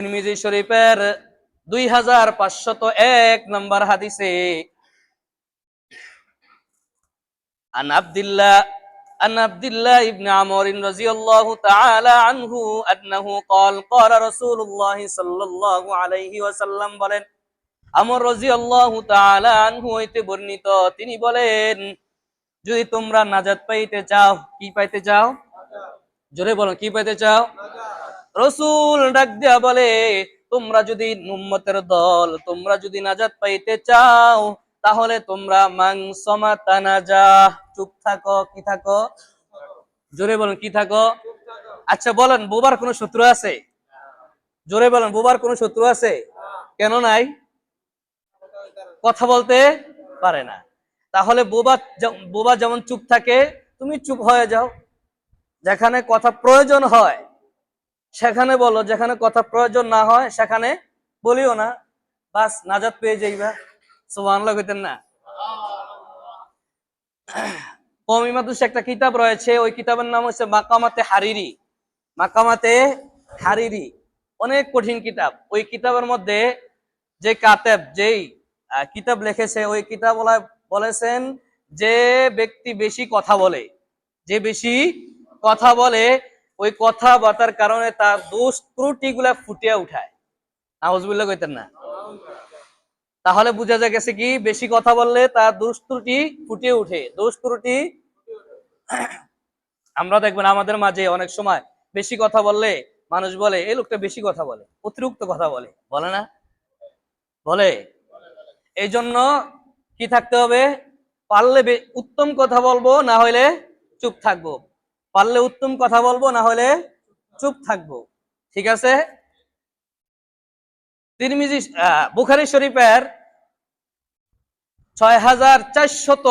তিরমিজি শরীফের দুই হাজার পাঁচশত এক নম্বর হাদিসে عن عبد الله عن عبد الله بن عمرو رضي الله تعالى عنه أنه قال قال رسول الله صلى الله عليه وسلم বলেন আমর রাদিয়াল্লাহু তাআলা আনহু হইতে বর্ণিত তিনি বলেন যদি তোমরা নাজাত পাইতে চাও কি পাইতে চাও জোরে বলো কি পাইতে চাও রসুল ডাক দিয়া বলে, তোমরা যদি নুম্মতের দল, তোমরা যদি নাজাত পাইতে চাও, তাহলে তোমরা মাংস মাংসমা তানাজা চুপ থাকো, কি থাকো? জোরে বলেন, কি থাকো? আচ্ছা বলেন, বোবার কোনো শত্রু আছে? জোরে বলেন, বোবার কোনো শত্রু আছে? কেন নাই? কথা বলতে পারে না। তাহলে বোবা যে- বোবা যেমন চুপ থাকে, তুমি চুপ হয়ে যাও। যেখানে কথা প্রয়োজন হয় সেখানে বলো, যেখানে কথা প্রয়োজন না হয়, সেখানে বলিও না। বাস, নাজাত পেয়ে যাইবা সুবহানাল্লাহ কইতেন না। একটা কিতাব রয়েছে, ওই কিতাবের নাম হচ্ছে মাকামাতে হারিরি। মাকামাতে হারিরি। অনেক কঠিন কিতাব। ওই কিতাবের মধ্যে যে কাতেব, যেই কিতাব লিখেছে, ওই কিতাব বলেছেন যে ব্যক্তি বেশি কথা বলে। যে বেশি কথা বলে ওই কথাবার্তার কারণে তার দোষ ত্রুটি গুলা ফুটিয়ে উঠায়। নাউজুবিল্লাহ কইতেন না। তাহলে বোঝা যায় গেছে কি, বেশি কথা বললে তার দোষ ত্রুটি ফুটিয়ে উঠে। দোষ ত্রুটি আমরা দেখবেন আমাদের মাঝে অনেক সময় বেশি কথা বললে মানুষ বলে, এই লোকটা বেশি কথা বলে, অতিরিক্ত কথা বলে। বলে না? বলে? এই জন্য কি থাকতে হবে? পারলে উত্তম কথা বলব, না হলে চুপ থাকব। পারলে উত্তম কথা বলব, না হলে চুপ থাকব। ঠিক আছে? তিরমিজি বুখারী শরীফের ছয় হাজার চারশত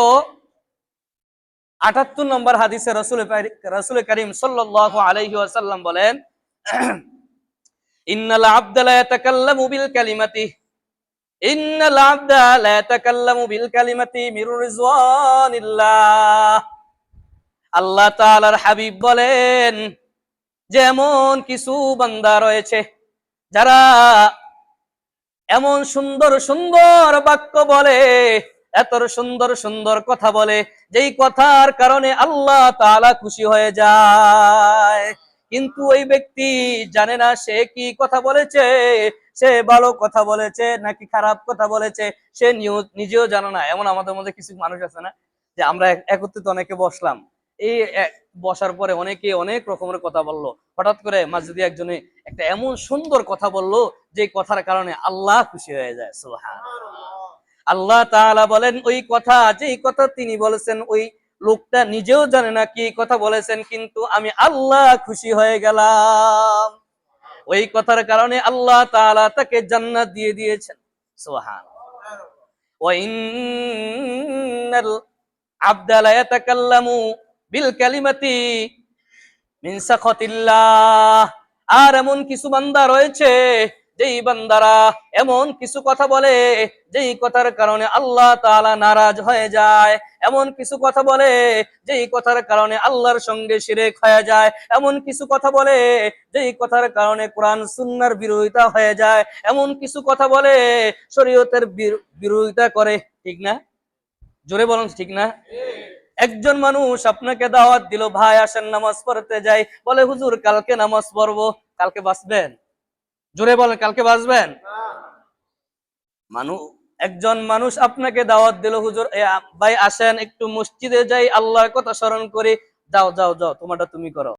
আটাত্তর নম্বর হাদিসে রসুল রসুল করিম সাল্লাল্লাহু আলাইহি ওয়াসাল্লাম বলেন, ইন্নাল আবদা লা ইয়াতাকাল্লামু বিল কালিমাতি। ইন্নাল আবদা লা ইয়াতাকাল্লামু বিল কালিমাতি মির রিজওয়ানিল্লাহ। আল্লাহ তাআলার হাবিব বলেন, যেমন কিছু বান্দা রয়েছে, যারা এমন সুন্দর সুন্দর বাক্য বলে, এত সুন্দর সুন্দর কথা বলে, যেই কথার কারণে আল্লাহ তাআলা খুশি হয়ে যায়। কিন্তু ওই ব্যক্তি জানে না সে কি কথা বলেছে, সে ভালো কথা বলেছে নাকি খারাপ কথা বলেছে, সে নিজেও জানে না। এমন আমাদের মধ্যে কিছু মানুষ আছে না, যে আমরা একত্রিত অনেকে বসলাম। এই বসার পরে অনেকে অনেক রকমের কথা বলল। হঠাৎ করে মাঝদি একজনে একটা এমন সুন্দর কথা বলল, যে কথার কারণে আল্লাহ খুশি হয়ে যায়। সুবহান আল্লাহ তাআলা বলেন, ওই কথা, যেই কথা তিনি বলেছেন, ওই লোকটা নিজেও জানে না কি কথা বলেছেন, কিন্তু আমি আল্লাহ খুশি হয়ে গেলাম। ওই কথার কারণে আল্লাহ তাআলা তাকে জান্নাত দিয়ে দিয়েছেন। সোহান ওয়া ইন্নাল আবদা লা ইয়াতাকাল্লামু বিল কালিমাতি মিন সাখাতিল্লাহ। আর এমন কিছু বান্দা রয়েছে, যেই বান্দারা এমন কিছু কথা বলে, যেই কথার কারণে আল্লাহ তাআলা নারাজ হয়ে যায়। এমন কিছু কথা বলে, যেই কথার কারণে আল্লাহর সঙ্গে শিরেক হয়ে যায়। এমন কিছু কথা বলে, যেই কথার কারণে কোরআন সুন্নাহর বিরোধিতা হয়ে যায়। এমন কিছু কথা বলে, শরীয়তের বির- বিরোধিতা করে। ঠিক না? জোরে বলুন, ঠিক না? একজন মানুষ আপনাকে দাওয়াত দিল, ভাই, আসেন, নামাজ পড়তে যাই। বলে, হুজুর, কালকে নামাজ পড়ব। কালকে বাঁচবেন? জোরে বলে কালকে বাঁচবেন? মানুষ একজন মানুষ আপনাকে দাওয়াত দিল, হুজুর ভাই, আসেন, একটু মসজিদে যাই, আল্লাহর কথা স্মরণ করি। যাও যাও যাও, তোমারটা তুমি করো।